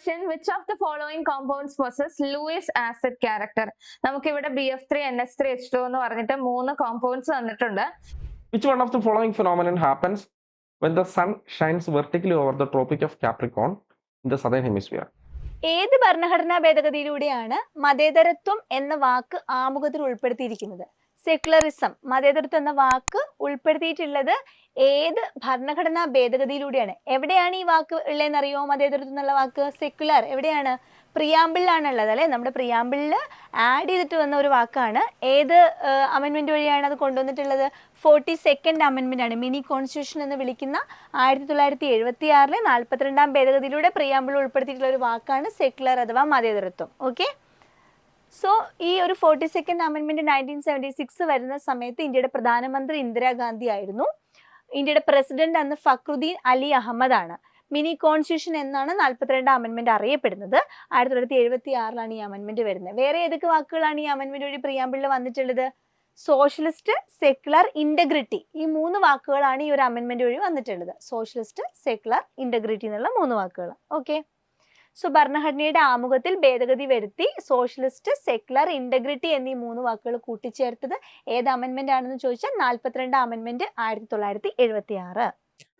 Question which of the following compounds possess Lewis acid character നമുക്ക് ഇവിടെ B F three N S three H two എന്ന് പറഞ്ഞിട്ട് മൂന്ന് compounds തന്നിട്ടുണ്ട്. Which one of the following phenomenon happens when the sun shines vertically over the Tropic of Capricorn in the southern hemisphere? ഏത് ഭരണഘടനാ ഭേദഗതിയിലൂടെയാണ് മതേതരത്വം എന്ന വാക്ക് ആമുഖത്തിൽ ഉൾപ്പെടുത്തിയിരിക്കുന്നത്? സെക്യുലറിസം മതേതരത്വം എന്ന വാക്ക് ഉൾപ്പെടുത്തിയിട്ടുള്ളത് ഏത് ഭരണഘടനാ ഭേദഗതിയിലൂടെയാണ്? എവിടെയാണ് ഈ വാക്ക് ഉള്ളതെന്ന് അറിയോ മതേതരത്വം എന്നുള്ള വാക്ക് സെക്യുലർ എവിടെയാണ്? പ്രിയാമ്പിളിലാണ് ഉള്ളത് അല്ലെ? നമ്മുടെ പ്രിയാമ്പിളിൽ ആഡ് ചെയ്തിട്ട് വന്ന ഒരു വാക്കാണ്. ഏത് അമെന്മെന്റ് വഴിയാണ് അത് കൊണ്ടുവന്നിട്ടുള്ളത്? ഫോർട്ടി സെക്കൻഡ് അമെന്മെന്റ് ആണ്. മിനി കോൺസ്റ്റിറ്റ്യൂഷൻ എന്ന് വിളിക്കുന്ന ആയിരത്തി തൊള്ളായിരത്തി എഴുപത്തി ആറിലെ നാൽപ്പത്തിരണ്ടാം ഭേദഗതിയിലൂടെ പ്രിയാമ്പിൾ ഉൾപ്പെടുത്തിയിട്ടുള്ള ഒരു വാക്കാണ് സെക്യുലർ അഥവാ മതേതരത്വം. ഓക്കെ സോ ഈ ഒരു ഫോർട്ടി സെക്കൻഡ് അമെന്മെന്റ് നയന്റീൻ സെവന്റി സിക്സ് വരുന്ന സമയത്ത് ഇന്ത്യയുടെ പ്രധാനമന്ത്രി ഇന്ദിരാഗാന്ധി ആയിരുന്നു. ഇന്ത്യയുടെ പ്രസിഡന്റ് അന്ന് ഫക്രുദ്ദീൻ അലി അഹമ്മദ് ആണ് മിനി കോൺസ്റ്റിറ്റ്യൂഷൻ എന്നാണ് നാൽപ്പത്തിരണ്ട് അമെൻമെന്റ് അറിയപ്പെടുന്നത്. ആയിരത്തി തൊള്ളായിരത്തി എഴുപത്തി ആറിലാണ് ഈ അമെൻമെന്റ് വരുന്നത്. വേറെ ഏതൊക്കെ വാക്കുകളാണ് ഈ അമെൻമെന്റ് വഴി പ്രിയാമ്പിളിൽ വന്നിട്ടുള്ളത്? സോഷ്യലിസ്റ്റ് സെക്യുലർ ഇന്റഗ്രിറ്റി ഈ മൂന്ന് വാക്കുകളാണ് ഈ ഒരു അമെൻമെന്റ് വഴി വന്നിട്ടുള്ളത്. സോഷ്യലിസ്റ്റ് സെക്യുലർ ഇന്റഗ്രിറ്റി എന്നുള്ള മൂന്ന് വാക്കുകൾ ഓക്കെ സോ ഭരണഘടനയുടെ ആമുഖത്തിൽ ഭേദഗതി വരുത്തി സോഷ്യലിസ്റ്റ് സെക്യുലർ ഇന്റഗ്രിറ്റി എന്നീ മൂന്ന് വാക്കുകൾ കൂട്ടിച്ചേർത്തത് ഏത് അമെന്മെന്റ് ആണെന്ന് ചോദിച്ചാൽ നാൽപ്പത്തിരണ്ട് അമെന്മെന്റ് ആയിരത്തി തൊള്ളായിരത്തി എഴുപത്തി ആറ്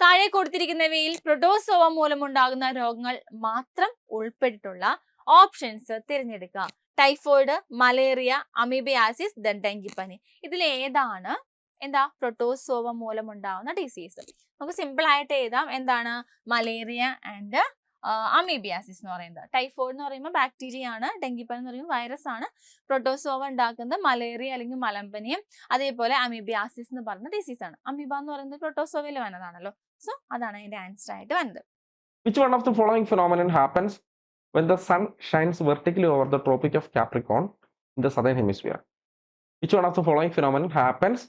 താഴെ കൊടുത്തിരിക്കുന്നവയിൽ പ്രൊഡോസോവ മൂലമുണ്ടാകുന്ന രോഗങ്ങൾ മാത്രം ഉൾപ്പെട്ടിട്ടുള്ള ഓപ്ഷൻസ് തിരഞ്ഞെടുക്കുക. ടൈഫോയിഡ് മലേറിയ അമീബയാസിസ് ദ ഡെങ്കിപ്പനി ഇതിൽ ഏതാണ്? എന്താ? പ്രൊട്ടോസോവ മൂലമുണ്ടാകുന്ന ഡിസീസ് നമുക്ക് സിമ്പിൾ ആയിട്ട് എഴുതാം. എന്താണ്? മലേറിയ ആൻഡ് അമീബിയാസിസ് എന്ന് പറയുന്നത് ടൈഫോയിഡ് എന്ന് പറയുമ്പോൾ ബാക്ടീരിയ ആണ് ഡെങ്കിപ്പനി എന്ന് പറയുമ്പോൾ വൈറസ് ആണ് പ്രൊട്ടോസോവ ഉണ്ടാക്കുന്നത് മലേറിയ അല്ലെങ്കിൽ മലമ്പനിയും അതേപോലെ അമീബിയാസിസ് എന്ന് പറയുന്ന ഡിസീസ് ആണ് അമീബ എന്ന് പറയുന്നത് പ്രൊട്ടോസോവയിൽ വന്നതാണല്ലോ സോ അതാണ് അതിന്റെ ആൻസർ ആയിട്ട് വന്നത് Which one of the following phenomenon happens when the sun shines vertically over the Tropic of Capricorn in the southern hemisphere? Which one of the following phenomenon happens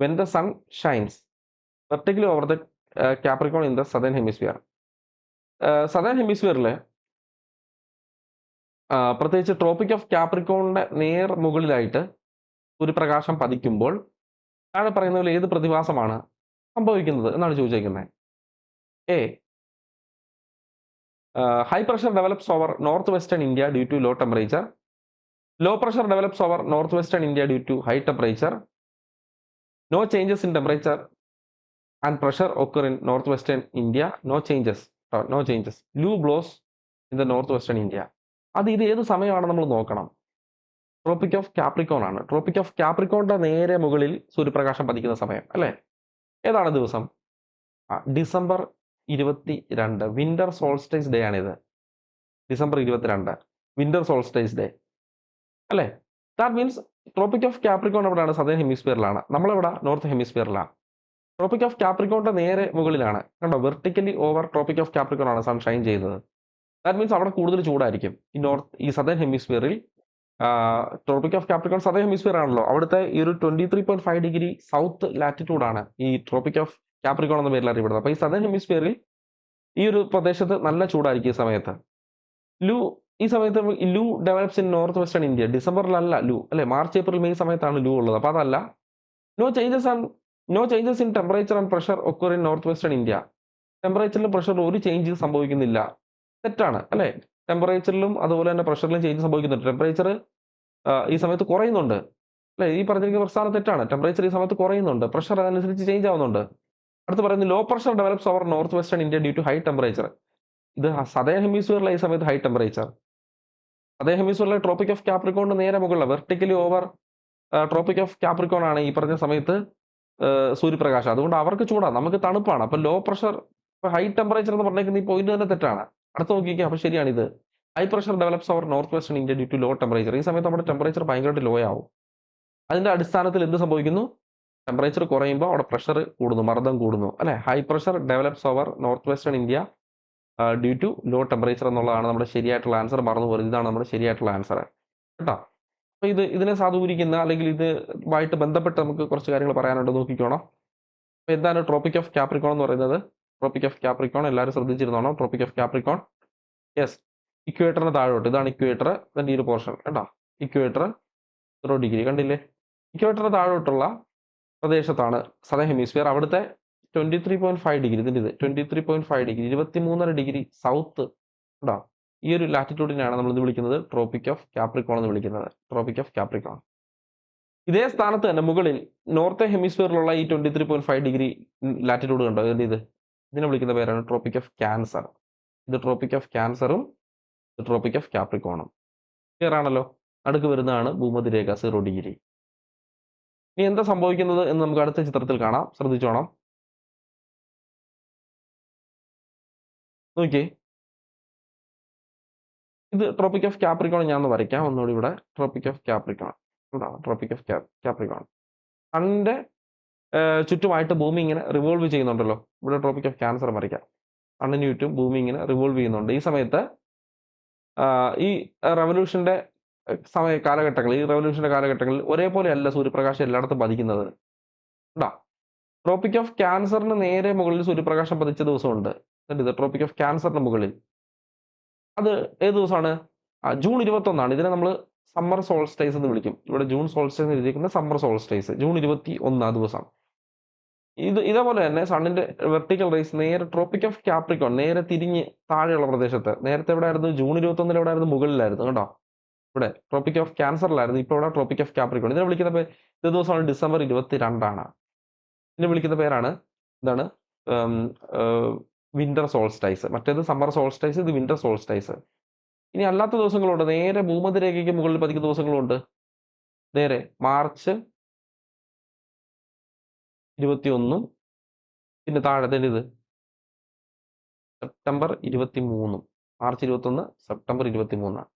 when the sun shines vertically over the uh, Capricorn in the southern hemisphere? സദേ ഹെമിസ്ഫിയറിലെ പ്രത്യേകിച്ച് tropic of കാപ്രിക്കോണിന്റെ നേർ മുകളിലായിട്ട് ഒരു പ്രകാശം പതിക്കുമ്പോൾ താഴെ പറയുന്ന പോലെ ഏത് പ്രതിഭാസമാണ് സംഭവിക്കുന്നത് എന്നാണ് ചോദിച്ചേക്കുന്നത് a high pressure develops over north western India due to low temperature low pressure develops over north western India due to high temperature no changes in temperature and pressure occur in north western India no changes uh, no changes. Blows blows in the northwestern India. അത് ഇത് ഏത് സമയമാണ് നമ്മൾ നോക്കണം? Tropic of Capricorn ആണ്. Tropic of കാപ്രിക്കോണിന്റെ നേരെ മുകളിൽ സൂര്യപ്രകാശം പതിക്കുന്ന സമയം അല്ലേ? ഏതാണ് ദിവസം? ഡിസംബർ ഇരുപത്തി രണ്ട് വിന്റർ സോൾസ്റ്റേജ് ഡേ ആണിത്. ഡിസംബർ ഇരുപത്തിരണ്ട്. വിന്റർ സോൾസ്റ്റേജ് ഡേ അല്ലേ? That means tropic of Capricorn എവിടെയാണ്? സദേൺ ഹെമിസ്ഫിയറിലാണ് നമ്മളെവിടെ? നോർത്ത് ഹെമിസ്ഫിയറിലാണ് ട്രോപ്പിക് ഓഫ് കാപ്രിക്കോണിന്റെ നേരെ മുകളിലാണ്. കണ്ടോ? Vertically over tropic of Capricorn ആണ് സൺഷൈൻ ചെയ്യുന്നത്. ദാറ്റ് മീൻസ് അവിടെ കൂടുതൽ ചൂടായിരിക്കും. ഈ നോർത്ത് ഈ southern ഹെമിസ്ഫിയറിൽ tropic of Capricorn southern hemisphere ആണല്ലോ. അവിടുത്തെ ഈ ഒരു twenty three point five degree south latitude ആണ് ഈ ട്രോപ്പിക് ഓഫ് കാപ്രിക്കോൺ എന്ന പേരിൽ അറിയപ്പെടുന്നത്. അപ്പൊ ഈ സദേൺ ഹെമിസ്ഫിയറിൽ ഈ ഒരു പ്രദേശത്ത് നല്ല ചൂടായിരിക്കും ഈ സമയത്ത്. ലൂ ഈ സമയത്ത് loo develops in north western India ഡിസംബറിലല്ല loo അല്ലെ? മാർച്ച് ഏപ്രിൽ മെയ് സമയത്താണ് ലു ഉള്ളത്. അപ്പൊ അതല്ല no changes and no changes in temperature and pressure occur in north western India ടെമ്പറേച്ചറിലും പ്രഷറിലും ഒരു ചേഞ്ച് സംഭവിക്കുന്നില്ല. തെറ്റാണ് അല്ലെ? ടെമ്പറേച്ചറിലും അതുപോലെ തന്നെ പ്രഷറിലും ചേഞ്ച് സംഭവിക്കുന്നുണ്ട്. ടെമ്പറേച്ചർ ഈ സമയത്ത് കുറയുന്നുണ്ട്. അല്ലെ? ഈ പറഞ്ഞിരിക്കുന്ന പ്രസ്ഥാനം തെറ്റാണ്. ടെമ്പറേച്ചർ ഈ സമയത്ത് കുറയുന്നുണ്ട്. പ്രഷർ അതനുസരിച്ച് ചേഞ്ച് ആവുന്നുണ്ട്. അടുത്ത് പറയുന്നത് low pressure develops over north western India due to high temperature ഇത് സദേ ഹെമിസ്ഫിയറിലെ ഈ സമയത്ത് ഹൈ ടെമ്പറേച്ചർ അതേ ഹെമിസ്ഫിയറിലെ ട്രോപ്പിക് ഓഫ് കാപ്രിക്കോണിന് നേരെ മുകളിലാണ് vertically over tropic of Capricorn ആണ് ഈ പറഞ്ഞ സമയത്ത് സൂര്യപ്രകാശം. അതുകൊണ്ട് അവർക്ക് ചൂടാണ് നമുക്ക് തണുപ്പാണ്. അപ്പൊ ലോ പ്രഷർ ഹൈ ടെമ്പറേച്ചർ എന്ന് പറഞ്ഞേക്കുന്ന ഈ പോയിന്റ് തന്നെ തെറ്റാണ്. അടുത്ത് നോക്കിക്കുക അപ്പൊ ശരിയാണ് ഇത് high pressure develops over north western India due to low temperature ഈ സമയത്ത് നമ്മുടെ ടെമ്പറേച്ചർ ഭയങ്കരമായിട്ട് ലോ ആവും. അതിന്റെ അടിസ്ഥാനത്തിൽ എന്ത് സംഭവിക്കുന്നു? ടെമ്പറേച്ചർ കുറയുമ്പോൾ അവിടെ പ്രഷർ കൂടുന്നു മർദ്ദം കൂടുന്നു. അല്ലെ? High pressure develops over north western India due to low temperature എന്നുള്ളതാണ് നമ്മുടെ ശരിയായിട്ടുള്ള ആൻസർ മറന്നു പോരുത് ഇതാണ് നമ്മുടെ ശരിയായിട്ടുള്ള ആൻസർ കേട്ടോ? ഇത് ഇതിനെ സാധൂകരിക്കുന്ന അല്ലെങ്കിൽ ഇതുമായിട്ട് ബന്ധപ്പെട്ട് നമുക്ക് കുറച്ച് കാര്യങ്ങൾ പറയാനുണ്ട് നോക്കിക്കോണം. അപ്പൊ എന്താണ് ട്രോപ്പിക് ഓഫ് കാപ്രിക്കോൺ എന്ന് പറയുന്നത്? ട്രോപ്പിക് ഓഫ് കാപ്രിക്കോൺ എല്ലാവരും ശ്രദ്ധിച്ചിരുന്നോണം. ട്രോപ്പിക് ഓഫ് കാപ്രിക്കോൺ യെസ് ഇക്വേറ്ററിന് താഴോട്ട്. ഇതാണ് ഇക്വേറ്റർ ഇതിന്റെ ഈ ഒരു പോർഷൻ കേട്ടോ ഇക്വേറ്റർ സീറോ ഡിഗ്രി കണ്ടില്ലേ? ഇക്വേറ്ററിന് താഴോട്ടുള്ള പ്രദേശത്താണ് സദൻ ഹെമിസ്ഫിയർ അവിടുത്തെ twenty three point five degree ഇതിന്റെ ഇത് twenty three point five degree ഇരുപത്തി മൂന്നര ഡിഗ്രി സൗത്ത് കേട്ടോ ഈ ഒരു ലാറ്റിറ്റ്യൂഡിനെയാണ് നമ്മൾ ഇത് വിളിക്കുന്നത് ട്രോപ്പിക് ഓഫ് കാപ്രിക്കോൺ എന്ന് വിളിക്കുന്നത്. ട്രോപ്പിക് ഓഫ് കാപ്രിക്കോൺ ഇതേ സ്ഥാനത്ത് തന്നെ മുകളിൽ നോർത്ത് ഹെമിസ്ഫിയറിലുള്ള ഈ twenty three point five degree latitude കണ്ടോ ഇതിന്റെ ഇത് ഇതിനെ വിളിക്കുന്ന പേരാണ് ട്രോപ്പിക് ഓഫ് ക്യാൻസർ ഇത് ട്രോപ്പിക് ഓഫ് ക്യാൻസറും ഇത് ട്രോപ്പിക് ഓഫ് കാപ്രിക്കോണും ക്ലിയർ ആണല്ലോ? അടുക്ക് വരുന്നതാണ് ഭൂമതിരേഖ സീറോ ഡിഗ്രി ഇനി എന്താ സംഭവിക്കുന്നത് എന്ന് നമുക്ക് അടുത്ത ചിത്രത്തിൽ കാണാം. ശ്രദ്ധിച്ചോണം. നോക്കിയേ. ഇത് ട്രോപ്പിക് ഓഫ് കാപ്രിക്കോൺ ഞാൻ ഒന്ന് വരയ്ക്കാം. ഒന്നുകൂടി ഇവിടെ. Tropic of Capricorn tropic of Capricorn സണ്ണിന്റെ ചുറ്റുമായിട്ട് ഭൂമി ഇങ്ങനെ റിവോൾവ് ചെയ്യുന്നുണ്ടല്ലോ. ഇവിടെ ട്രോപ്പിക് ഓഫ് ക്യാൻസർ വരയ്ക്കാം. സണ്ണിന് ചുറ്റും ഭൂമി ഇങ്ങനെ റിവോൾവ് ചെയ്യുന്നുണ്ട്. ഈ സമയത്ത് ഈ റവല്യൂഷന്റെ സമയ കാലഘട്ടങ്ങളിൽ ഈ റവല്യൂഷന്റെ കാലഘട്ടങ്ങളിൽ ഒരേപോലെയല്ല സൂര്യപ്രകാശം എല്ലായിടത്തും പതിക്കുന്നത്. ഉണ്ടാ ട്രോപ്പിക് ഓഫ് ക്യാൻസറിന് നേരെ മുകളിൽ സൂര്യപ്രകാശം പതിച്ച ദിവസമുണ്ട്. ട്രോപ്പിക് ഓഫ് ക്യാൻസറിന് മുകളിൽ. അത് ഏത് ദിവസമാണ്? ആ, ജൂൺ ഇരുപത്തൊന്നാണ്. ഇതിനെ നമ്മൾ സമ്മർ സോൾസ്റ്റൈസ് എന്ന് വിളിക്കും. ഇവിടെ ജൂൺ സോൾസ്റ്റൈസ് എന്ന് എഴുതിയിരിക്കുന്ന സമ്മർ സോൾസ്റ്റൈസ് ജൂൺ ഇരുപത്തി ഒന്നാം ദിവസം. ഇത് ഇതേപോലെ തന്നെ സണ്ണിന്റെ വെർട്ടിക്കൽ റേസ് നേരെ ട്രോപ്പിക് ഓഫ് കാപ്രിക്കോൺ നേരെ തിരിഞ്ഞ് താഴെയുള്ള പ്രദേശത്ത്. നേരത്തെ എവിടെ ആയിരുന്നു ജൂൺ ഇരുപത്തി ഒന്നിൽ എവിടെ ആയിരുന്നു മുകളിലായിരുന്നു കേട്ടോ ഇവിടെ ട്രോപ്പിക് ഓഫ് ക്യാൻസറിലായിരുന്നു. ഇപ്പോൾ ഇവിടെ ട്രോപ്പിക് ഓഫ് കാപ്രിക്കോൺ ഇതിനെ വിളിക്കുന്ന പേര് ഇത് ദിവസമാണ് ഡിസംബർ ഇരുപത്തി രണ്ടാണ് ഇതിനെ വിളിക്കുന്ന പേരാണ്? എന്താണ് വിന്റർ സോൾസ്റ്റൈസ് മറ്റേത് സമ്മർ സോൾസ്റ്റൈസ് ഇത് വിന്റർ സോൾസ്റ്റൈസ് ഇനി അല്ലാത്ത ദിവസങ്ങളുണ്ട്. നേരെ ഭൂമധ്യരേഖയ്ക്ക് മുകളിൽ പതിക്കുന്ന ദിവസങ്ങളുണ്ട്. നേരെ മാർച്ച് ഇരുപത്തിയൊന്നും പിന്നെ താഴെ തന്നെ ഇത്. സെപ്റ്റംബർ ഇരുപത്തി മൂന്നും മാർച്ച് ഇരുപത്തൊന്ന് സെപ്റ്റംബർ ഇരുപത്തി മൂന്നാണ്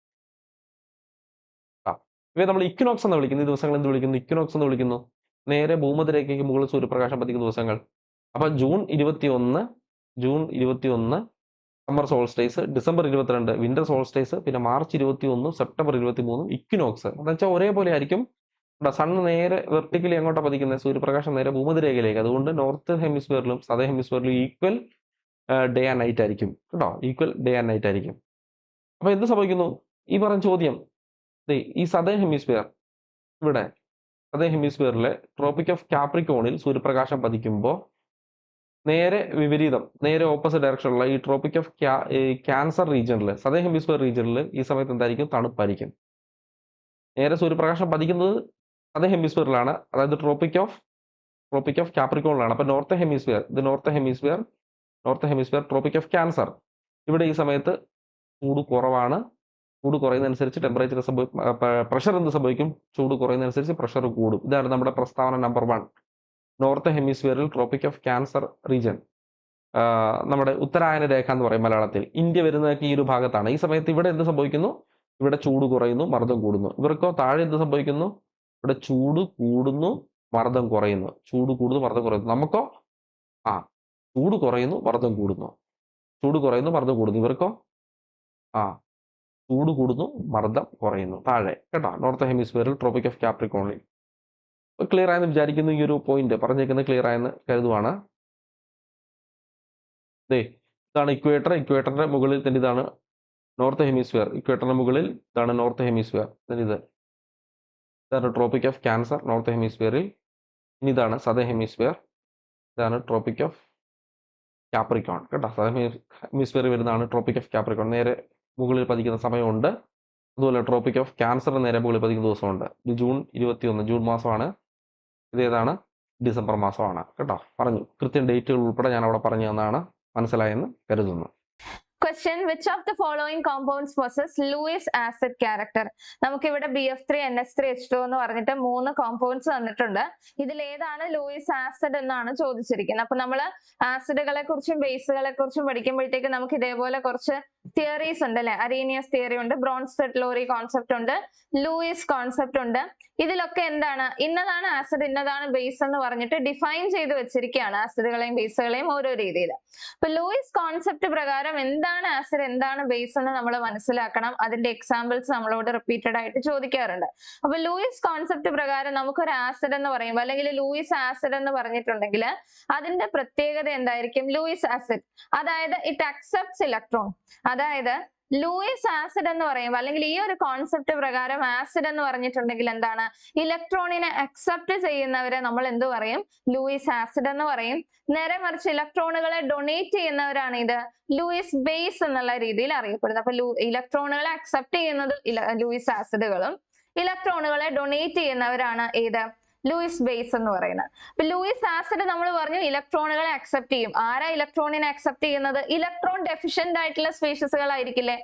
ഇവയെ നമ്മൾ ഇക്വിനോക്സ് എന്ന് വിളിക്കുന്നു. ഈ ദിവസങ്ങൾ എന്ത് വിളിക്കുന്നു? ഇക്വിനോക്സ് എന്ന് വിളിക്കുന്നു. നേരെ ഭൂമധ്യരേഖയ്ക്ക് മുകളിൽ സൂര്യപ്രകാശം പതിക്കുന്ന ദിവസങ്ങൾ. അപ്പൊ ജൂൺ ഇരുപത്തി ഒന്ന് ജൂൺ ഇരുപത്തി ഒന്ന് സമ്മർ സോൾസ്റ്റേസ് ഡിസംബർ ഇരുപത്തിരണ്ട് വിന്റർ സോൾസ്റ്റേസ് പിന്നെ മാർച്ച് ഇരുപത്തി ഒന്ന് സെപ്റ്റംബർ ഇരുപത്തി മൂന്നും ഇക്വിനോക്സ്. എന്ന് വെച്ചാൽ ഒരേപോലെ ആയിരിക്കും. സൺ നേരെ വെർട്ടിക്കലി എങ്ങോട്ടാ പതിക്കുന്നത്. സൂര്യപ്രകാശം നേരെ ഭൂമധ്യരേഖയിലേക്ക്. അതുകൊണ്ട് നോർത്ത് ഹെമിസ്ഫിയറിലും സദേ ഹെമിസ്ഫിയറിലും ഈക്വൽ ഡേ ആൻഡ് നൈറ്റ് ആയിരിക്കും. കേട്ടോ? ഈക്വൽ ഡേ ആൻഡ് നൈറ്റ് ആയിരിക്കും. അപ്പൊ എന്ത് സംഭവിക്കുന്നു? ഈ പറഞ്ഞ ചോദ്യം. ഈ സദേ ഹെമിസ്ഫിയർ ഇവിടെ സദേ ഹെമിസ്ഫിയറിലെ ട്രോപ്പിക് ഓഫ് കാപ്രിക്കോണിൽ സൂര്യപ്രകാശം പതിക്കുമ്പോൾ നേരെ വിപരീതം നേരെ ഓപ്പോസിറ്റ് ഡയറക്ഷനുള്ള ഈ ട്രോപ്പിക് ഓഫ് ക്യാൻസർ റീജിയനിൽ സദേ ഹെമിസ്ഫിയർ റീജിയനിൽ ഈ സമയത്ത് എന്തായിരിക്കും? തണുപ്പായിരിക്കും. നേരെ സൂര്യപ്രകാശം പതിക്കുന്നത് അതേ ഹെമിസ്ഫിയറിലാണ് അതായത് ട്രോപ്പിക് ഓഫ് ട്രോപ്പിക് ഓഫ് കാപ്രിക്കോണിലാണ് അപ്പൊ നോർത്ത് ഹെമിസ്ഫിയർ ഇത് north hemisphere north hemisphere tropic of cancer ഇവിടെ ഈ സമയത്ത് ചൂട് കുറവാണ്. ചൂട് കുറയുന്നതനുസരിച്ച് ടെമ്പറേച്ചർ സംഭവിക്കും പ്രഷർ എന്ത് സംഭവിക്കും? ചൂട് കുറയുന്നതനുസരിച്ച് പ്രഷർ കൂടും. ഇതാണ് നമ്മുടെ പ്രസ്താവന നമ്പർ വൺ നോർത്ത് ഹെമിസ്ഫിയറിൽ ട്രോപ്പിക് ഓഫ് ക്യാൻസർ റീജിയൻ. നമ്മുടെ ഉത്തരായന രേഖ എന്ന് പറയും മലയാളത്തിൽ. ഇന്ത്യ വരുന്നതൊക്കെ ഈ ഒരു ഭാഗത്താണ്. ഈ സമയത്ത് ഇവിടെ എന്ത് സംഭവിക്കുന്നു? ഇവിടെ ചൂട് കുറയുന്നു മർദ്ദം കൂടുന്നു. ഇവർക്കോ താഴെ എന്ത് സംഭവിക്കുന്നു? ഇവിടെ ചൂട് കൂടുന്നു മർദ്ദം കുറയുന്നു. ചൂട് കൂടുന്നു മർദ്ദം കുറയുന്നു. നമുക്കോ? ആ ചൂട് കുറയുന്നു മർദ്ദം കൂടുന്നു. ചൂട് കുറയുന്നു മർദ്ദം കൂടുന്നു. ഇവർക്കോ? ആ ചൂട് കൂടുന്നു മർദ്ദം കുറയുന്നു. താഴെ. കേട്ടോ? നോർത്ത് ഹെമിസ്ഫിയറിൽ ട്രോപ്പിക് ഓഫ് കാപ്രിക്കോണിൽ ക്ലിയർ ആയെന്ന് വിചാരിക്കുന്നു ഈ ഒരു പോയിന്റ് പറഞ്ഞേക്കുന്നത് ക്ലിയർ ആയെന്ന് കരുതുവാണ്. ദേ ഇതാണ് ഇക്വേറ്റർ ഇക്വേറ്ററിന്റെ മുകളിൽ തന്നെ ഇതാണ് നോർത്ത് ഹെമിസ്ഫിയർ ഇക്വേറ്ററിന്റെ മുകളിൽ ഇതാണ് നോർത്ത് ഹെമിസ്ഫിയർ ഇത്. ഇതാണ് ട്രോപ്പിക് ഓഫ് ക്യാൻസർ നോർത്ത് ഹെമിസ്ഫിയറിൽ ഇനി ഇതാണ് സദ ഹെമിസ്ഫിയർ ഇതാണ് ട്രോപ്പിക് ഓഫ് കാപ്രിക്കോൺ കേട്ടോ സദ ഹെമിസ്ഫിയറിൽ വരുന്നതാണ് ട്രോപ്പിക് ഓഫ് കാപ്രിക്കോൺ നേരെ മുകളിൽ പതിക്കുന്ന സമയമുണ്ട്. അതുപോലെ ട്രോപ്പിക് ഓഫ് ക്യാൻസർ നേരെ മുകളിൽ പതിക്കുന്ന ദിവസമുണ്ട്. ഇത് ജൂൺ ഇരുപത്തി ഒന്ന് ജൂൺ മാസമാണ്. ഇത് ഏതാണ് ഡിസംബർ മാസമാണ്. കേട്ടോ? പറഞ്ഞു. കൃത്യം ഡേറ്റുകൾ ഉൾപ്പെടെ ഞാൻ അവിടെ പറഞ്ഞു തന്നാണ് മനസ്സിലായെന്ന് കരുതുന്നു. Question which of the following compounds possess Lewis acid character നമുക്കിവിടെ B F three N S three H two എന്ന് പറഞ്ഞിട്ട് മൂന്ന് കോമ്പൗണ്ട്സ് തന്നിട്ടുണ്ട്. ഇതിൽ ഏതാണ് ലൂയിസ് ആസിഡ് എന്നാണ് ചോദിച്ചിരിക്കുന്നത്. അപ്പൊ നമ്മൾ ആസിഡുകളെ കുറിച്ചും ബേസുകളെ കുറിച്ചും പഠിക്കുമ്പോഴത്തേക്ക് നമുക്ക് ഇതേപോലെ കുറച്ച് തിയറീസ് ഉണ്ട് അല്ലെ? അറീനിയസ് തിയറി ഉണ്ട് ബ്രോൺസ് ലോറി കോൺസെപ്റ്റ് ഉണ്ട് ലൂയിസ് കോൺസെപ്റ്റ് ഉണ്ട്. ഇതിലൊക്കെ എന്താണ്? ഇന്നതാണ് ആസിഡ് ഇന്നതാണ് ബേസ് എന്ന് പറഞ്ഞിട്ട് ഡിഫൈൻ ചെയ്ത് വെച്ചിരിക്കുകയാണ് ആസിഡുകളെയും ബേസുകളെയും ഓരോ രീതിയിൽ അപ്പൊ ലൂയിസ് കോൺസെപ്റ്റ് പ്രകാരം എന്താണ് ആസിഡ് എന്താണ് ബേസ് എന്ന് നമ്മൾ മനസ്സിലാക്കണം. അതിന്റെ എക്സാമ്പിൾസ് നമ്മളോട് റിപ്പീറ്റഡ് ആയിട്ട് ചോദിക്കാറുണ്ട്. അപ്പൊ ലൂയിസ് കോൺസെപ്റ്റ് പ്രകാരം നമുക്കൊരു ആസിഡ് എന്ന് പറയുമ്പോൾ അല്ലെങ്കിൽ ലൂയിസ് ആസിഡ് എന്ന് പറഞ്ഞിട്ടുണ്ടെങ്കിൽ അതിന്റെ പ്രത്യേകത എന്തായിരിക്കും? ലൂയിസ് ആസിഡ് അതായത് ഇറ്റ് അക്സെപ്റ്റ്സ് ഇലക്ട്രോൺ അതായത് ലൂയിസ് ആസിഡ് എന്ന് പറയുമ്പോൾ അല്ലെങ്കിൽ ഈ ഒരു കോൺസെപ്റ്റ് പ്രകാരം ആസിഡ് എന്ന് പറഞ്ഞിട്ടുണ്ടെങ്കിൽ എന്താണ്? ഇലക്ട്രോണിനെ അക്സെപ്റ്റ് ചെയ്യുന്നവരെ നമ്മൾ എന്ത് പറയും? ലൂയിസ് ആസിഡ് എന്ന് പറയും. നേരെ മറിച്ച് ഇലക്ട്രോണുകളെ ഡൊണേറ്റ് ചെയ്യുന്നവരാണ് ഇത്. ലൂയിസ് ബേസ് എന്നുള്ള രീതിയിൽ അറിയപ്പെടുന്നത്. അപ്പൊ ഇലക്ട്രോണുകളെ അക്സെപ്റ്റ് ചെയ്യുന്നത് ലൂയിസ് ആസിഡുകളും ഇലക്ട്രോണുകളെ ഡൊണേറ്റ് ചെയ്യുന്നവരാണ് ഏത്? ലൂയിസ് ബേസ് എന്ന് പറയുന്നത്. അപ്പൊ ലൂയിസ് ആസിഡ് നമ്മൾ പറഞ്ഞു ഇലക്ട്രോണുകളെ അക്സെപ്റ്റ് ചെയ്യും. ആരാ ഇലക്ട്രോണിനെ അക്സെപ്റ്റ് ചെയ്യുന്നത്? ഇലക്ട്രോൺ ഡെഫിഷ്യന്റ് ആയിട്ടുള്ള സ്പീഷീസുകളായിരിക്കില്ലേ?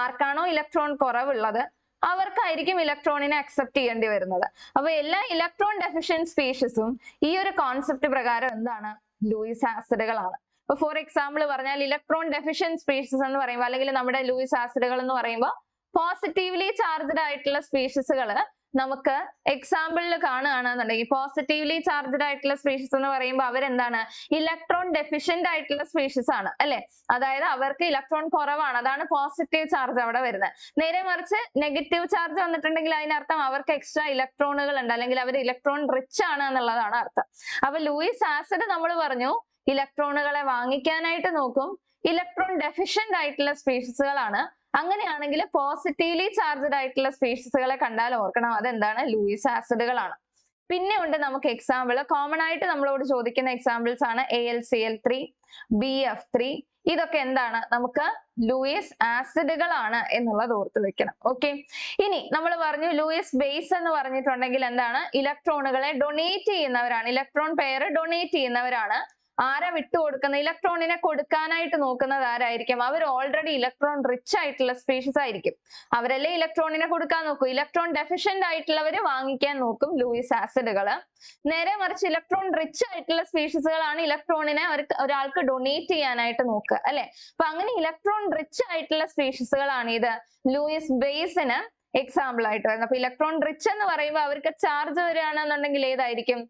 ആർക്കാണോ ഇലക്ട്രോൺ കുറവുള്ളത്? അവർക്കായിരിക്കും ഇലക്ട്രോണിനെ അക്സെപ്റ്റ് ചെയ്യേണ്ടി വരുന്നത്. അപ്പൊ എല്ലാ ഇലക്ട്രോൺ ഡെഫിഷ്യന്റ് സ്പീഷീസും ഈ ഒരു കോൺസെപ്റ്റ് പ്രകാരം എന്താണ്? ലൂയിസ് ആസിഡുകളാണ്. ഇപ്പൊ ഫോർ എക്സാമ്പിൾ പറഞ്ഞാൽ ഇലക്ട്രോൺ ഡെഫിഷ്യന്റ് സ്പീഷീസ് എന്ന് പറയുമ്പോൾ അല്ലെങ്കിൽ നമ്മുടെ ലൂയിസ് ആസിഡുകൾ എന്ന് പറയുമ്പോൾ പോസിറ്റീവ്ലി ചാർജ്ഡ് ആയിട്ടുള്ള സ്പീഷീസുകൾ നമുക്ക് എക്സാമ്പിളിൽ കാണുകയാണെന്നുണ്ടെങ്കിൽ പോസിറ്റീവ്ലി ചാർജ്ഡ് ആയിട്ടുള്ള സ്പീഷീസ് എന്ന് പറയുമ്പോൾ അവരെന്താണ്? ഇലക്ട്രോൺ ഡെഫിഷ്യന്റ് ആയിട്ടുള്ള സ്പീഷീസ് ആണ് അല്ലെ? അതായത് അവർക്ക് ഇലക്ട്രോൺ കുറവാണ്. അതാണ് പോസിറ്റീവ് ചാർജ് അവിടെ വരുന്നത്. നേരെ മറിച്ച് നെഗറ്റീവ് ചാർജ് വന്നിട്ടുണ്ടെങ്കിൽ അതിനർത്ഥം അവർക്ക് എക്സ്ട്രാ ഇലക്ട്രോണുകൾ ഉണ്ട്. അല്ലെങ്കിൽ അവർ ഇലക്ട്രോൺ റിച്ച് ആണ് എന്നുള്ളതാണ് അർത്ഥം. അപ്പൊ ലൂയിസ് ആസിഡ് നമ്മൾ പറഞ്ഞു ഇലക്ട്രോണുകളെ വാങ്ങിക്കാനായിട്ട് നോക്കും. ഇലക്ട്രോൺ ഡെഫിഷ്യന്റ് ആയിട്ടുള്ള സ്പീഷീസുകളാണ് അങ്ങനെയാണെങ്കിൽ പോസിറ്റീവ്ലി ചാർജ്ഡ് ആയിട്ടുള്ള സ്പീഷീസുകളെ കണ്ടാൽ ഓർക്കണം അതെന്താണ്? ലൂയിസ് ആസിഡുകളാണ് പിന്നെ ഉണ്ട് നമുക്ക് എക്സാമ്പിൾ കോമൺ ആയിട്ട് നമ്മളോട് ചോദിക്കുന്ന എക്സാമ്പിൾസ് ആണ് A L C L three B F three ഇതൊക്കെ എന്താണ്? നമുക്ക് ലൂയിസ് ആസിഡുകളാണ് എന്നുള്ളത് ഓർത്ത് വെക്കണം. ഓക്കെ ഇനി നമ്മൾ പറഞ്ഞു ലൂയിസ് ബേസ് എന്ന് പറഞ്ഞിട്ടുണ്ടെങ്കിൽ എന്താണ്? ഇലക്ട്രോണുകളെ ഡൊണേറ്റ് ചെയ്യുന്നവരാണ്. ഇലക്ട്രോൺ പെയർ ഡൊണേറ്റ് ചെയ്യുന്നവരാണ്. ആരാ വിട്ടുകൊടുക്കുന്ന ഇലക്ട്രോണിനെ കൊടുക്കാനായിട്ട് നോക്കുന്നത് ആരായിരിക്കും? അവർ ഓൾറെഡി ഇലക്ട്രോൺ റിച്ച് ആയിട്ടുള്ള സ്പീഷീസ് ആയിരിക്കും. അവരല്ലേ ഇലക്ട്രോണിനെ കൊടുക്കാൻ നോക്കും? ഇലക്ട്രോൺ ഡെഫിഷ്യന്റ് ആയിട്ടുള്ളവര് വാങ്ങിക്കാൻ നോക്കും ലൂയിസ് ആസിഡുകൾ നേരെ മറിച്ച് ഇലക്ട്രോൺ റിച്ച് ആയിട്ടുള്ള സ്പീഷീസുകളാണ് ഇലക്ട്രോണിനെ ഒരാൾക്ക് ഡൊണേറ്റ് ചെയ്യാനായിട്ട് നോക്കുക അല്ലെ? അപ്പൊ അങ്ങനെ ഇലക്ട്രോൺ റിച്ച് ആയിട്ടുള്ള സ്പീഷീസുകളാണ് ഇത്. ലൂയിസ് ബേസിന് എക്സാമ്പിൾ ആയിട്ട് വരുന്നത്. അപ്പൊ ഇലക്ട്രോൺ റിച്ച് എന്ന് പറയുമ്പോൾ അവർക്ക് ചാർജ് വരികയാണെന്നുണ്ടെങ്കിൽ ഏതായിരിക്കും?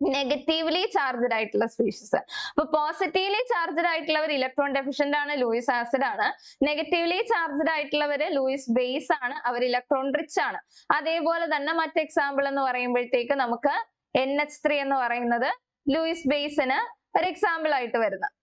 നെഗറ്റീവ്ലി ചാർജ്ഡ് ആയിട്ടുള്ള സ്പീഷീസ്. അപ്പൊ പോസിറ്റീവ്ലി ചാർജ്ഡ് ആയിട്ടുള്ളവർ ഇലക്ട്രോൺ ഡെഫിഷ്യന്റ് ആണ് ലൂയിസ് ആസിഡ് ആണ്. നെഗറ്റീവ്ലി ചാർജ്ഡ് ആയിട്ടുള്ളവര് ലൂയിസ് ബേസ് ആണ് അവർ ഇലക്ട്രോൺ റിച്ച് ആണ്. അതേപോലെ തന്നെ മറ്റ് എക്സാമ്പിൾ എന്ന് പറയുമ്പോഴത്തേക്ക് നമുക്ക് എൻ എച്ച് ത്രീ എന്ന് പറയുന്നത് ലൂയിസ് ബേസിന് ഒരു എക്സാമ്പിൾ ആയിട്ട് വരുന്നത്.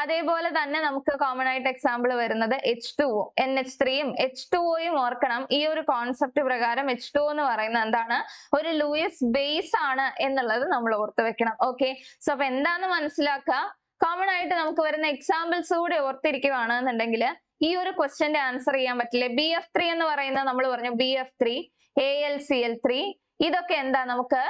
അതേപോലെ തന്നെ നമുക്ക് കോമൺ ആയിട്ട് എക്സാമ്പിൾ വരുന്നത് H two O N H ത്രീയും എച്ച് ടു ഒയും ഓർക്കണം. ഈ ഒരു കോൺസെപ്റ്റ് പ്രകാരം എച്ച് ടു എന്ന് പറയുന്നത് എന്താണ്? ഒരു ലൂയിസ് ബേസ് ആണ് എന്നുള്ളത് നമ്മൾ ഓർത്ത് വെക്കണം. ഓക്കെ സോ അപ്പൊ എന്താന്ന് മനസ്സിലാക്കുക? കോമൺ ആയിട്ട് നമുക്ക് വരുന്ന എക്സാമ്പിൾസ് കൂടി ഓർത്തിരിക്കുകയാണെന്നുണ്ടെങ്കിൽ ഈ ഒരു ക്വസ്റ്റ്യന്റെ ആൻസർ ചെയ്യാൻ പറ്റില്ല? ബി എഫ് ത്രീ എന്ന് പറയുന്നത് നമ്മൾ പറഞ്ഞു B F three A L C L three ഇതൊക്കെ എന്താ നമുക്ക്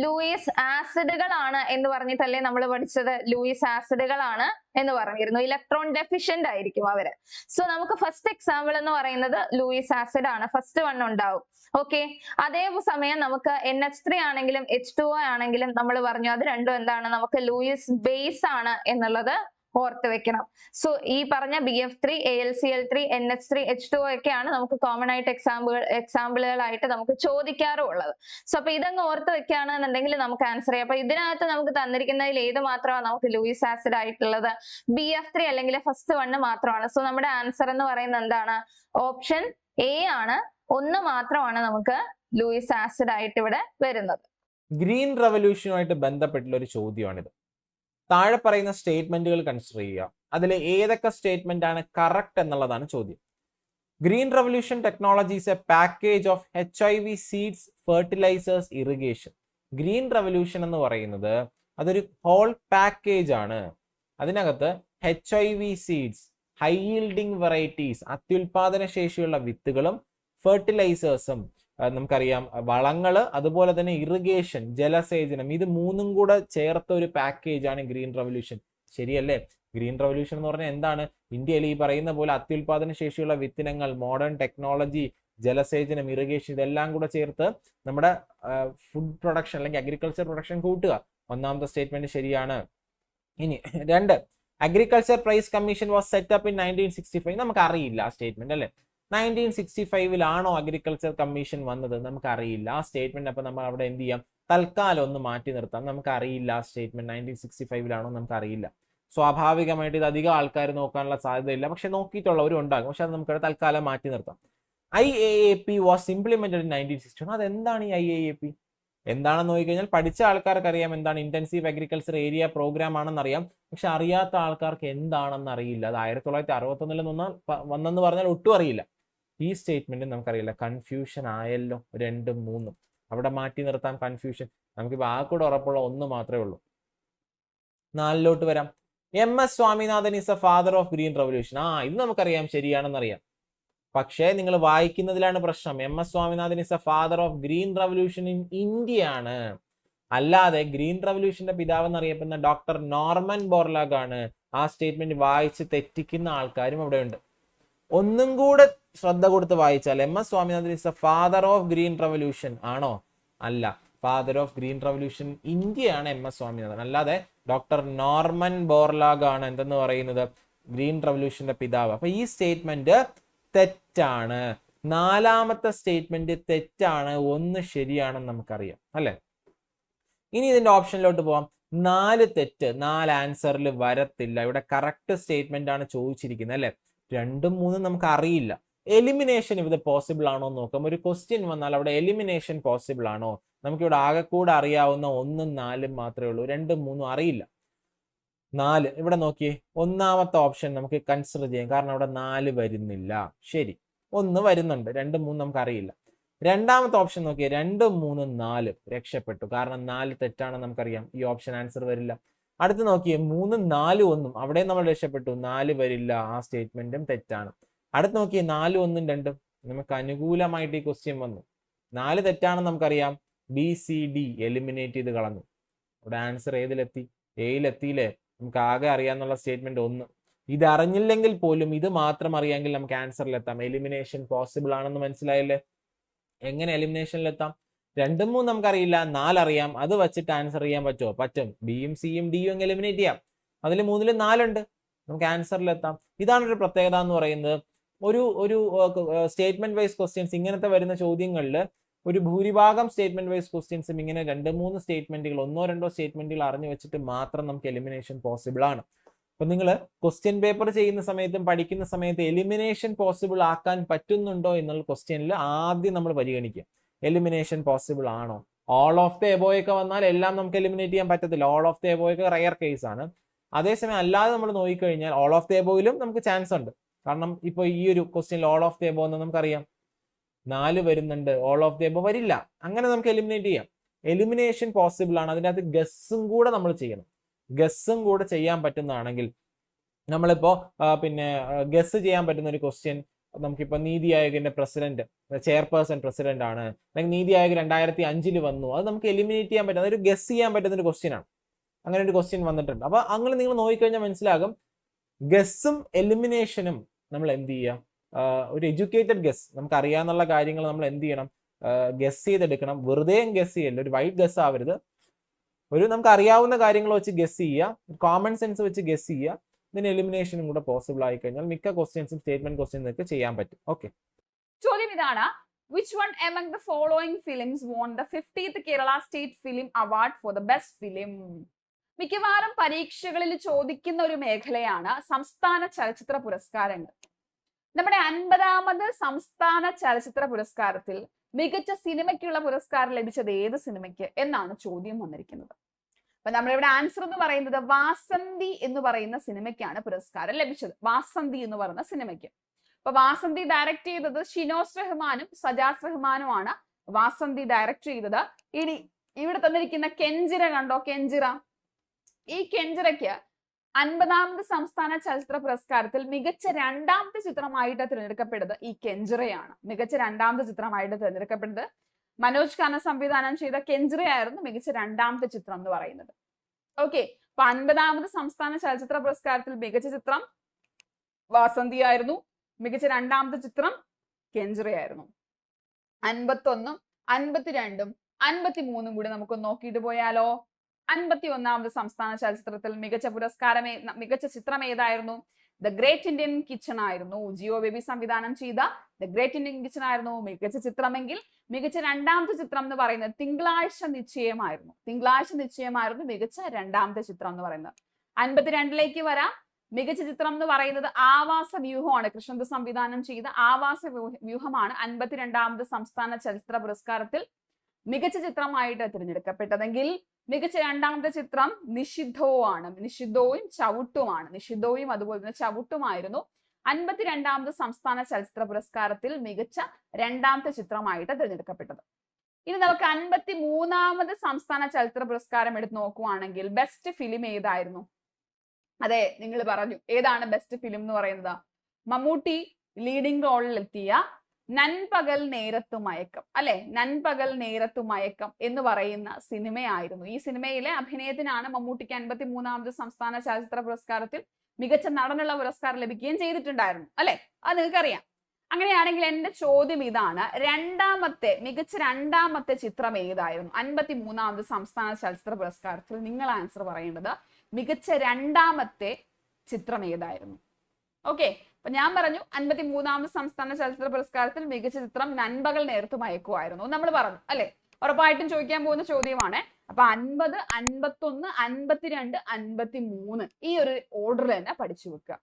ലൂയിസ് ആസിഡുകളാണ് എന്ന് പറഞ്ഞിട്ടല്ലേ നമ്മൾ പഠിച്ചത്? ലൂയിസ് ആസിഡുകളാണ് എന്ന് പറഞ്ഞിരുന്നു. ഇലക്ട്രോൺ ഡെഫിഷ്യന്റ് ആയിരിക്കും അവർ. സോ നമുക്ക് ഫസ്റ്റ് എക്സാമ്പിൾ എന്ന് പറയുന്നത് ലൂയിസ് ആസിഡ് ആണ് ഫസ്റ്റ് വൺ ഉണ്ടാവും. ഓക്കെ അതേ സമയം നമുക്ക് എൻ എച്ച് ത്രീ ആണെങ്കിലും എച്ച് ടു ആണെങ്കിലും നമ്മൾ പറഞ്ഞു അത് രണ്ടും എന്താണ്? നമുക്ക് ലൂയിസ് ബേസ് ആണ് എന്നുള്ളത് ഓർത്ത് വെക്കണം. സോ ഈ പറഞ്ഞ B F three A L C L three N H three H two ഒക്കെയാണ് നമുക്ക് കോമൺ ആയിട്ട് എക്സാമ്പിൾ എക്സാമ്പിളുകളായിട്ട് നമുക്ക് ചോദിക്കാറുള്ളത്. സോ അപ്പൊ ഇതങ്ങ് ഓർത്ത് വെക്കുകയാണെന്നുണ്ടെങ്കിൽ നമുക്ക് ആൻസർ ചെയ്യാം. അപ്പൊ ഇതിനകത്ത് നമുക്ക് തന്നിരിക്കുന്നതിൽ ഏത് മാത്രമാണ് നമുക്ക് ലൂയിസ് ആസിഡ് ആയിട്ടുള്ളത്? ബി എഫ് ത്രീ അല്ലെങ്കിൽ ഫസ്റ്റ് വണ്ണ് മാത്രമാണ്. സോ നമ്മുടെ ആൻസർ എന്ന് പറയുന്നത് എന്താണ്? ഓപ്ഷൻ എ ആണ്. ഒന്ന് മാത്രമാണ് നമുക്ക് ലൂയിസ് ആസിഡ് ആയിട്ട് ഇവിടെ വരുന്നത്. ഗ്രീൻ റവല്യൂഷനുമായിട്ട് ബന്ധപ്പെട്ടുള്ള ഒരു ചോദ്യമാണിത്. താഴെ പറയുന്ന സ്റ്റേറ്റ്മെന്റുകൾ കൺസിഡർ ചെയ്യുക. അതിൽ ഏതൊക്കെ സ്റ്റേറ്റ്മെന്റ് ആണ് കറക്റ്റ് എന്നുള്ളതാണ് ചോദ്യം. Green revolution technologies a package of H I V seeds fertilizers irrigation green revolution എന്ന് പറയുന്നത് അതൊരു ഹോൾ പാക്കേജ് ആണ്. അതിനകത്ത് H I V seeds high yielding varieties അത്യുൽപാദന ശേഷിയുള്ള വിത്തുകളും ഫെർട്ടിലൈസേഴ്സും നമുക്കറിയാം. വളങ്ങൾ അതുപോലെ തന്നെ ഇറിഗേഷൻ ജലസേചനം ഇത് മൂന്നും കൂടെ ചേർത്ത ഒരു പാക്കേജാണ് ഗ്രീൻ റവല്യൂഷൻ ശരിയല്ലേ? ഗ്രീൻ റവല്യൂഷൻ എന്ന് പറഞ്ഞാൽ എന്താണ്? ഇന്ത്യയിൽ ഈ പറയുന്ന പോലെ അത്യുൽപാദന ശേഷിയുള്ള വിത്തിനങ്ങൾ മോഡേൺ ടെക്നോളജി ജലസേചനം ഇറിഗേഷൻ ഇതെല്ലാം കൂടെ ചേർത്ത് നമ്മുടെ ഫുഡ് പ്രൊഡക്ഷൻ അല്ലെങ്കിൽ അഗ്രികൾച്ചർ പ്രൊഡക്ഷൻ കൂട്ടുക. ഒന്നാമത്തെ സ്റ്റേറ്റ്മെന്റ് ശരിയാണ്. ഇനി രണ്ട് agriculture price commission was set up in nineteen sixty five നമുക്ക് അറിയില്ല ആ സ്റ്റേറ്റ്മെന്റ് അല്ലേ? നയന്റീൻ സിക്സ്റ്റി ഫൈവിലാണോ അഗ്രികൾച്ചർ കമ്മീഷൻ വന്നത്? നമുക്കറിയില്ല. ആ സ്റ്റേറ്റ്മെന്റ് അപ്പൊ നമ്മൾ അവിടെ എന്ത് ചെയ്യാം? തൽക്കാലം ഒന്ന് മാറ്റി നിർത്താം. നമുക്കറിയില്ല ആ സ്റ്റേറ്റ്മെന്റ് നയന്റീൻ സിക്സ്റ്റി ഫൈവിലാണോ നമുക്കറിയില്ല. സ്വാഭാവികമായിട്ട് ഇത് അധികം ആൾക്കാർ നോക്കാനുള്ള സാധ്യതയില്ല. പക്ഷെ നോക്കിയിട്ടുള്ളവരും ഉണ്ടാകും. പക്ഷെ അത് നമുക്ക് തൽക്കാലം മാറ്റി നിർത്താം. I A A P was implemented in nineteen sixty one അതെന്താണ് ഈ ഐ എ എ പി എന്താണെന്ന് നോക്കിക്കഴിഞ്ഞാൽ പഠിച്ച ആൾക്കാർക്ക് അറിയാം എന്താണ് ഇന്റൻസീവ് അഗ്രികൾച്ചർ ഏരിയ പ്രോഗ്രാം ആണെന്ന് അറിയാം പക്ഷെ അറിയാത്ത ആൾക്കാർക്ക് എന്താണെന്ന് അറിയില്ല അത് ആയിരത്തി തൊള്ളായിരത്തി അറുപത്തൊന്നിൽ നിന്ന് വന്നെന്ന് പറഞ്ഞാൽ ഒട്ടും അറിയില്ല. ഈ സ്റ്റേറ്റ്മെന്റ് നമുക്കറിയില്ല. കൺഫ്യൂഷൻ ആയല്ലോ രണ്ടും മൂന്നും. അവിടെ മാറ്റി നിർത്താം കൺഫ്യൂഷൻ നമുക്കിപ്പോൾ ആ കൂടെ ഉറപ്പുള്ള ഒന്ന് മാത്രമേ ഉള്ളൂ. നാലിലോട്ട് വരാം. M S Swaminathan is a father of green revolution ആ ഇത് നമുക്കറിയാം. ശരിയാണെന്നറിയാം. പക്ഷേ നിങ്ങൾ വായിക്കുന്നതിലാണ് പ്രശ്നം. M S Swaminathan is a father of green revolution in India ആണ് അല്ലാതെ ഗ്രീൻ റവല്യൂഷന്റെ പിതാവ് എന്നറിയപ്പെടുന്ന ഡോക്ടർ നോർമൻ ബോർലാഗാണ് ആ സ്റ്റേറ്റ്മെന്റ് വായിച്ച് തെറ്റിക്കുന്ന ആൾക്കാരും അവിടെ ഉണ്ട് ഒന്നും കൂടെ ശ്രദ്ധ കൊടുത്ത് വായിച്ചാൽ M S Swaminathan is a father of green revolution ആണോ? അല്ല. ഫാദർ ഓഫ് ഗ്രീൻ റവല്യൂഷൻ ഇന്ത്യയാണ് എം എസ് സ്വാമിനാഥൻ. അല്ലാതെ ഡോക്ടർ നോർമൻ ബോർലാഗ് ആണ് എന്തെന്ന് പറയുന്നത്? ഗ്രീൻ റവല്യൂഷന്റെ പിതാവ്. അപ്പൊ ഈ സ്റ്റേറ്റ്മെന്റ് തെറ്റാണ്. നാലാമത്തെ സ്റ്റേറ്റ്മെന്റ് തെറ്റാണ്. ഒന്ന് ശരിയാണെന്ന് നമുക്കറിയാം. അല്ലെ? ഇനി ഇതിന്റെ ഓപ്ഷനിലോട്ട് പോവാം. നാല് തെറ്റ്. നാല് ആൻസറിൽ വരത്തില്ല. ഇവിടെ കറക്റ്റ് സ്റ്റേറ്റ്മെന്റ് ആണ് ചോദിച്ചിരിക്കുന്നത്. അല്ലെ? രണ്ടും മൂന്നും നമുക്ക് അറിയില്ല. എലിമിനേഷൻ ഇവിടെ പോസിബിൾ ആണോ എന്ന് നോക്കാം. ഒരു ക്വസ്റ്റ്യൻ വന്നാൽ അവിടെ എലിമിനേഷൻ പോസിബിൾ ആണോ? നമുക്കിവിടെ ആകെക്കൂടെ അറിയാവുന്ന ഒന്നും നാലും മാത്രമേ ഉള്ളൂ. രണ്ടും മൂന്നും അറിയില്ല. നാല്. ഇവിടെ നോക്കിയേ. ഒന്നാമത്തെ ഓപ്ഷൻ നമുക്ക് കൺസിഡർ ചെയ്യാം. കാരണം അവിടെ നാല് വരുന്നില്ല. ശരി. ഒന്ന് വരുന്നുണ്ട്. രണ്ടും മൂന്നും നമുക്ക് അറിയില്ല. രണ്ടാമത്തെ ഓപ്ഷൻ നോക്കിയേ. രണ്ടും മൂന്നും നാല് രക്ഷപ്പെട്ടു. കാരണം നാല് തെറ്റാണെന്ന് നമുക്കറിയാം. ഈ ഓപ്ഷൻ ആൻസർ വരില്ല. അടുത്ത് നോക്കിയേ. മൂന്നും നാലും ഒന്നും അവിടെ നമ്മൾ രക്ഷപ്പെട്ടു. നാല് വരില്ല. ആ സ്റ്റേറ്റ്മെന്റും തെറ്റാണ്. അടുത്ത് നോക്കിയേ നാലും ഒന്നും രണ്ടും. നമുക്ക് അനുകൂലമായിട്ട് ഈ ക്വസ്റ്റ്യൻ വന്നു. നാല് തെറ്റാണെന്ന് നമുക്കറിയാം. ബി സി ഡി എലിമിനേറ്റ് ചെയ്ത് കളഞ്ഞു. ഇവിടെ ആൻസർ ഏതിലെത്തി? എയിലെത്തിയില്ലേ നമുക്ക് ആകെ അറിയാന്നുള്ള സ്റ്റേറ്റ്മെന്റ് ഒന്ന്. ഇത് അറിഞ്ഞില്ലെങ്കിൽ പോലും ഇത് മാത്രം അറിയാമെങ്കിൽ നമുക്ക് ആൻസറിലെത്താം എലിമിനേഷൻ പോസിബിൾ ആണെന്ന് മനസ്സിലായില്ലേ? എങ്ങനെ എലിമിനേഷനിലെത്താം രണ്ടും മൂന്നും നമുക്കറിയില്ല. നാലറിയാം അത് വെച്ചിട്ട് ആൻസർ ചെയ്യാൻ പറ്റുമോ? പറ്റും. ബിയും സിയും ഡിയും എലിമിനേറ്റ് ചെയ്യാം. അതിൽ മൂന്നിൽ നാലുണ്ട്. നമുക്ക് ആൻസറിലെത്താം ഇതാണ് ഒരു പ്രത്യേകത എന്ന് പറയുന്നത്. ഒരു ഒരു സ്റ്റേറ്റ്മെന്റ് വൈസ് ക്വസ്റ്റ്യൻസ് ഇങ്ങനത്തെ വരുന്ന ചോദ്യങ്ങളിൽ ഒരു ഭൂരിഭാഗം സ്റ്റേറ്റ്മെന്റ് വൈസ് ക്വസ്റ്റ്യൻസും ഇങ്ങനെ രണ്ട് മൂന്ന് സ്റ്റേറ്റ്മെന്റുകൾ ഒന്നോ രണ്ടോ സ്റ്റേറ്റ്മെന്റുകൾ അറിഞ്ഞു വെച്ചിട്ട് മാത്രം നമുക്ക് എലിമിനേഷൻ പോസിബിൾ ആണ്. അപ്പൊ നിങ്ങൾ ക്വസ്റ്റ്യൻ പേപ്പർ ചെയ്യുന്ന സമയത്തും പഠിക്കുന്ന സമയത്ത് എലിമിനേഷൻ പോസിബിൾ ആക്കാൻ പറ്റുന്നുണ്ടോ എന്നുള്ള ക്വസ്റ്റ്യനിൽ ആദ്യം നമ്മൾ പരിഗണിക്കുക എലിമിനേഷൻ പോസിബിൾ ആണോ? ഓൾ ഓഫ് ദ എബോയൊക്കെ വന്നാൽ എല്ലാം നമുക്ക് എലിമിനേറ്റ് ചെയ്യാൻ പറ്റത്തില്ല. ഓൾ ഓഫ് ദ എബോയൊക്കെ റയർ കേസ് ആണ്. അതേസമയം അല്ലാതെ നമ്മൾ നോക്കിക്കഴിഞ്ഞാൽ ഓൾ ഓഫ് ദ എബോയിലും നമുക്ക് ചാൻസ് ഉണ്ട്. കാരണം ഇപ്പൊ ഈ ഒരു ക്വസ്റ്റ്യനിൽ ഓൾ ഓഫ് ദ എബോ എന്ന് നമുക്കറിയാം. നാല് വരുന്നുണ്ട് ഓൾ ഓഫ് ദ എബോ വരില്ല. അങ്ങനെ നമുക്ക് എലിമിനേറ്റ് ചെയ്യാം. എലിമിനേഷൻ പോസിബിൾ ആണ്. അതിന്റെ അകത്ത് ഗസ്സും കൂടെ നമ്മൾ ചെയ്യണം. ഗസ്സും കൂടെ ചെയ്യാൻ പറ്റുന്നതാണെങ്കിൽ നമ്മളിപ്പോ പിന്നെ ഗസ് ചെയ്യാൻ പറ്റുന്ന ഒരു ക്വസ്റ്റ്യൻ നമുക്കിപ്പോ നീതി ആയോഗിന്റെ പ്രസിഡന്റ് ചെയർപേഴ്സൺ പ്രസിഡന്റ് ആണ്. അല്ലെങ്കിൽ നീതി ആയോഗ് രണ്ടായിരത്തി അഞ്ചിൽ വന്നു. അത് നമുക്ക് എലിമിനേറ്റ് ചെയ്യാൻ പറ്റും. അതൊരു ഗസ് ചെയ്യാൻ പറ്റുന്ന ഒരു ക്വസ്റ്റ്യൻ ആണ്. അങ്ങനെ ഒരു ക്വസ്റ്റ്യൻ വന്നിട്ടുണ്ട്. അപ്പൊ അങ്ങനെ നിങ്ങൾ നോക്കിക്കഴിഞ്ഞാൽ മനസ്സിലാകും ഗസ്സും എലിമിനേഷനും നമ്മൾ എന്ത് ചെയ്യാം ഒരു എഡ്യൂക്കേറ്റഡ് ഗസ് നമുക്ക് അറിയാന്നുള്ള കാര്യങ്ങൾ നമ്മൾ എന്ത് ചെയ്യണം ഗസ് ചെയ്തെടുക്കണം. വെറുതെ ഗസ് ചെയ്യല്ല. ഒരു വൈറ്റ് ഗസ് ആവരുത്. ഒരു നമുക്ക് അറിയാവുന്ന കാര്യങ്ങൾ വെച്ച് ഗസ് ചെയ്യുക കോമൺ സെൻസ് വെച്ച് ഗസ് ചെയ്യുക ഇതിന് എലിമിനേഷനും കൂടെ പോസിബിൾ ആയി കഴിഞ്ഞാൽ മിക്ക ക്വസ്റ്റ്യൻസും സ്റ്റേറ്റ്മെന്റ് ക്വസ്റ്റ്യൻ ഒക്കെ ചെയ്യാൻ പറ്റും. ഓക്കെ ചോദ്യം ഇതാണ്. Which one among the following films won the fiftieth Kerala state film award for the best film മിക്കവാറും പരീക്ഷകളിൽ ചോദിക്കുന്ന ഒരു മേഖലയാണ് സംസ്ഥാന ചലച്ചിത്ര പുരസ്കാരങ്ങൾ. നമ്മുടെ അൻപതാമത് സംസ്ഥാന ചലച്ചിത്ര പുരസ്കാരത്തിൽ മികച്ച സിനിമയ്ക്കുള്ള പുരസ്കാരം ലഭിച്ചത് ഏത് സിനിമയ്ക്ക് എന്നാണ് ചോദ്യം വന്നിരിക്കുന്നത്. അപ്പൊ നമ്മളിവിടെ ആൻസർ എന്ന് പറയുന്നത് വാസന്തി എന്ന് പറയുന്ന സിനിമയ്ക്കാണ് പുരസ്കാരം ലഭിച്ചത്. വാസന്തി എന്ന് പറയുന്ന സിനിമയ്ക്ക്. അപ്പൊ വാസന്തി ഡയറക്ട് ചെയ്തത് ഷിനോസ് റഹ്മാനും സജാസ് റഹ്മാനുമാണ്. വാസന്തി ഡയറക്ട് ചെയ്തത്. ഇനി ഇവിടെ തന്നിരിക്കുന്ന കെഞ്ചിര കണ്ടോ? കെഞ്ചിറ. ഈ കെഞ്ചിറയ്ക്ക് അൻപതാമത് സംസ്ഥാന ചലച്ചിത്ര പുരസ്കാരത്തിൽ മികച്ച രണ്ടാമത്തെ ചിത്രമായിട്ട് തിരഞ്ഞെടുക്കപ്പെടുന്നത് ഈ കെഞ്ചിറയാണ്. മികച്ച രണ്ടാമത്തെ ചിത്രമായിട്ട് തിരഞ്ഞെടുക്കപ്പെടുന്നത്. മനോജ് ഖാന സംവിധാനം ചെയ്ത കെഞ്ചിറയായിരുന്നു മികച്ച രണ്ടാമത്തെ ചിത്രം എന്ന് പറയുന്നത്. ഓക്കെ അപ്പൊ അൻപതാമത് സംസ്ഥാന ചലച്ചിത്ര പുരസ്കാരത്തിൽ മികച്ച ചിത്രം വാസന്തി ആയിരുന്നു. മികച്ച രണ്ടാമത്തെ ചിത്രം കെഞ്ചിറയായിരുന്നു. അൻപത്തൊന്നും അൻപത്തിരണ്ടും അൻപത്തിമൂന്നും കൂടി നമുക്ക് നോക്കിയിട്ട് പോയാലോ? അൻപത്തി ഒന്നാമത് സംസ്ഥാന ചലച്ചിത്രത്തിൽ മികച്ച പുരസ്കാരമേ മികച്ച ചിത്രം ഏതായിരുന്നു ദ ഗ്രേറ്റ് ഇന്ത്യൻ കിച്ചൺ ആയിരുന്നു. ജിയോ ബേബി സംവിധാനം ചെയ്ത ദ ഗ്രേറ്റ് ഇന്ത്യൻ കിച്ചൺ ആയിരുന്നു. മികച്ച ചിത്രമെങ്കിൽ മികച്ച രണ്ടാമത്തെ ചിത്രം എന്ന് പറയുന്നത് തിങ്കളാഴ്ച നിശ്ചയമായിരുന്നു. തിങ്കളാഴ്ച നിശ്ചയമായിരുന്നു മികച്ച രണ്ടാമത്തെ ചിത്രം എന്ന് പറയുന്നത്. അൻപത്തിരണ്ടിലേക്ക് വരാം. മികച്ച ചിത്രം എന്ന് പറയുന്നത് ആവാസ വ്യൂഹമാണ്. കൃഷ്ണന്ത് സംവിധാനം ചെയ്ത ആവാസ വ്യൂഹമാണ് അൻപത്തിരണ്ടാമത് സംസ്ഥാന ചലച്ചിത്ര പുരസ്കാരത്തിൽ മികച്ച ചിത്രമായിട്ട് തിരഞ്ഞെടുക്കപ്പെട്ടതെങ്കിൽ മികച്ച രണ്ടാമത്തെ ചിത്രം നിഷിദ്ധവും ആണ് നിഷിദ്ധവും ചവിട്ടുമാണ്. നിഷിദ്ധവും അതുപോലെ തന്നെ ചവിട്ടുമായിരുന്നു. അൻപത്തിരണ്ടാമത് സംസ്ഥാന ചലച്ചിത്ര പുരസ്കാരത്തിൽ മികച്ച രണ്ടാമത്തെ ചിത്രമായിട്ട് തിരഞ്ഞെടുക്കപ്പെട്ടത്. ഇനി നമുക്ക് അൻപത്തി മൂന്നാമത് സംസ്ഥാന ചലച്ചിത്ര പുരസ്കാരം എടുത്ത് നോക്കുവാണെങ്കിൽ ബെസ്റ്റ് ഫിലിം ഏതായിരുന്നു? അതെ നിങ്ങൾ പറഞ്ഞു. ഏതാണ് ബെസ്റ്റ് ഫിലിം എന്ന് പറയുന്നത്? മമ്മൂട്ടി ലീഡിംഗ് റോളിൽ എത്തിയ നൻപകൽ നേരത്തു മയക്കം. അല്ലെ? നൻപകൽ നേരത്തു മയക്കം എന്ന് പറയുന്ന സിനിമയായിരുന്നു. ഈ സിനിമയിലെ അഭിനയത്തിനാണ് മമ്മൂട്ടിക്ക് അൻപത്തി മൂന്നാമത് സംസ്ഥാന ചലച്ചിത്ര പുരസ്കാരത്തിൽ മികച്ച നടനുള്ള പുരസ്കാരം ലഭിക്കുകയും ചെയ്തിട്ടുണ്ടായിരുന്നു. അല്ലെ? അത് നിങ്ങൾക്കറിയാം. അങ്ങനെയാണെങ്കിൽ എന്റെ ചോദ്യം ഇതാണ്. രണ്ടാമത്തെ മികച്ച രണ്ടാമത്തെ ചിത്രം ഏതായിരുന്നു? അൻപത്തി മൂന്നാമത് സംസ്ഥാന ചലച്ചിത്ര പുരസ്കാരത്തിൽ നിങ്ങൾ ആൻസർ പറയേണ്ടത് മികച്ച രണ്ടാമത്തെ ചിത്രം ഏതായിരുന്നു? ഓക്കെ അപ്പൊ ഞാൻ പറഞ്ഞു അൻപത്തി മൂന്നാമത് സംസ്ഥാന ചലച്ചിത്ര പുരസ്കാരത്തിൽ മികച്ച ചിത്രം നൻപകൽ നേരത്ത് മയക്കുമായിരുന്നു നമ്മൾ പറഞ്ഞു അല്ലെ? ഉറപ്പായിട്ടും ചോദിക്കാൻ പോകുന്ന ചോദ്യമാണ്. അപ്പൊ അൻപത് അൻപത്തൊന്ന് അൻപത്തിരണ്ട് അൻപത്തി മൂന്ന് ഈ ഒരു ഓർഡർ തന്നെ പഠിച്ചു വെക്കുക.